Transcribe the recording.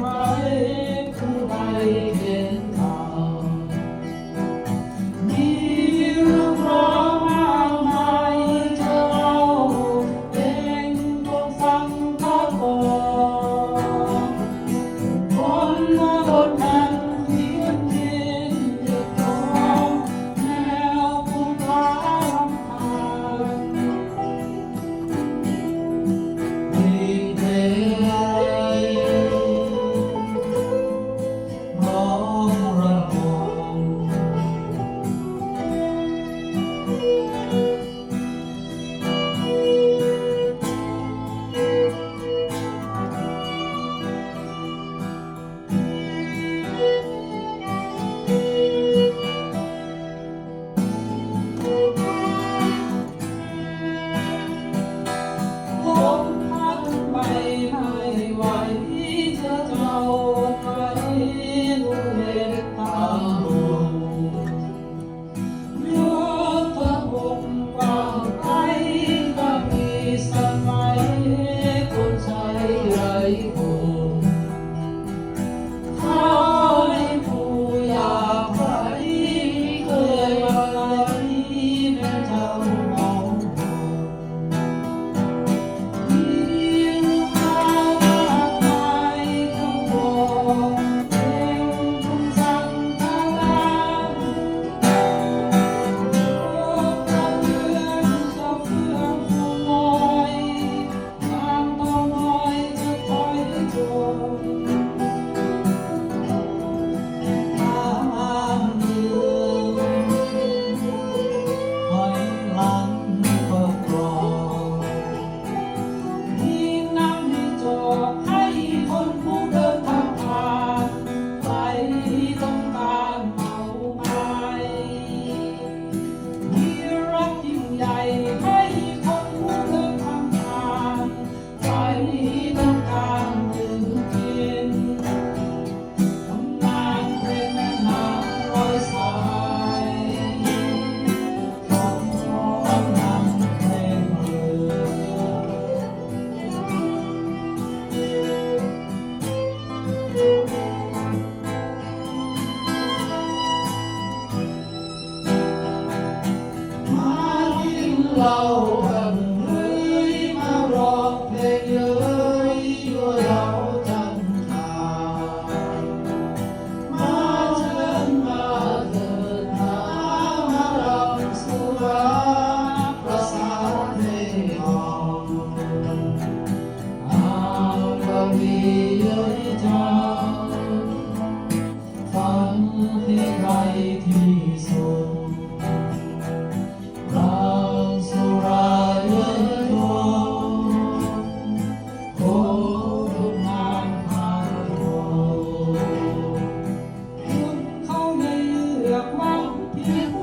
Right. you. เรากันเฮ้มาร้องเพลงเย้ยยัวเย้าจันทามาเชิญมาเถิดหามารับสุราประสานให้หอมอามกวี Thank you.